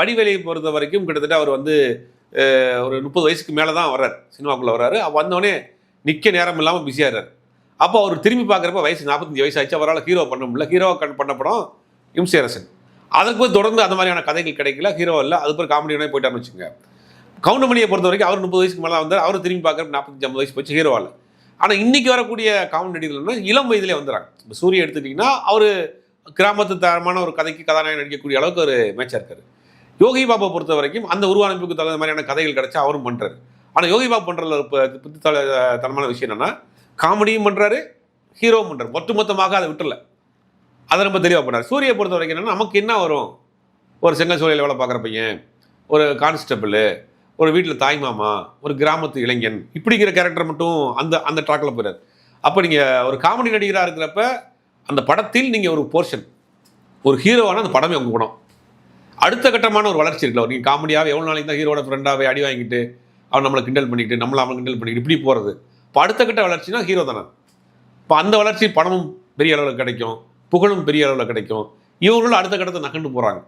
படிவேலையை பொறுத்த வரைக்கும் கிட்டத்தட்ட அவர் வந்து ஒரு முப்பது வயசுக்கு மேலே தான் வர்றார். சினிமாக்குள்ளே வர்றாரு. வந்தோடனே நிற்க நேரம் இல்லாமல் பிஸியாகிறார் அப்போ அவர் திரும்பி பார்க்குறப்ப வயசு நாற்பத்தஞ்சு வயசு ஆச்சு அவரால் ஹீரோ பண்ண முடியல. ஹீரோ கண் பண்ண படம் இம்சேரசன் அதுக்கு போய் தொடர்ந்து அந்த மாதிரியான கதைகள் கிடைக்கல. ஹீரோ இல்லை அது பேர் காமெடியான போயிட்டான்னு வச்சுங்க கவுண்டமணியை பொறுத்த வரைக்கும் அவர் முப்பது வயசுக்கு மேலே வந்தார். அவர் திரும்பி பார்க்குறப்ப நாற்பத்தஞ்சு ஐம்பது வயசு போச்சு ஹீரோவால் ஆனால் இன்னைக்கு வரக்கூடிய காமெடி நடிகர்கள்னா இளம் வயதிலே வந்துடுறாங்க இப்போ சூரிய எடுத்துட்டிங்கன்னா அவர் கிராமத்து தரமான ஒரு கதைக்கு கதாநாயகன் நடிக்கக்கூடிய அளவுக்கு ஒரு மேட்சாக இருக்காரு. யோகி பாபா பொறுத்த வரைக்கும் அந்த உருவானமைப்புக்கு தகுந்த மாதிரியான கதைகள் கிடைச்சா அவரும் பண்ணுறாரு ஆனால் யோகி பாபா பண்ணுறதுல புத்தித்தல தனமான விஷயம் என்னென்னா காமெடியும் பண்ணுறாரு ஹீரோவும் பண்ணுறாரு மொத்த மொத்தமாக அதை விட்டுல. அதை ரொம்ப தெளிவாக பண்ணுறாரு சூரியை பொறுத்த வரைக்கும் என்னென்னா நமக்கு என்ன வரும்? ஒரு செங்கல் சூழலில் வேலை பார்க்குற பையன் ஒரு கான்ஸ்டபிள் ஒரு வீட்டில் தாய் மாமா ஒரு கிராமத்து இளைஞன் இப்படிங்கிற கேரக்டர் மட்டும் அந்த அந்த ட்ராக்கில் போயிடாரு அப்போ நீங்கள் ஒரு காமெடி நடிகராக இருக்கிறப்ப அந்த படத்தில் நீங்கள் ஒரு போர்ஷன் ஒரு ஹீரோவான அந்த படமே உங்கள் படம் அடுத்த கட்டமான ஒரு வளர்ச்சி இருக்குல்ல. நீங்கள் காமெடியாக எவ்வளோ நாளைக்கு தான் ஹீரோட ஃப்ரெண்டாகவே அடி வாங்கிட்டு அவன் நம்மளை கிண்டல் பண்ணிக்கிட்டு நம்மளை அவன் கிண்டல் பண்ணிக்கிட்டு இப்படி போகிறது இப்போ அடுத்த கட்ட வளர்ச்சினா ஹீரோ தானே. இப்போ அந்த வளர்ச்சி பணமும் பெரிய அளவில் கிடைக்கும். புகழும் பெரிய அளவில் கிடைக்கும். இவங்களும் அடுத்த கட்டத்தை நகண்டு போகிறாங்க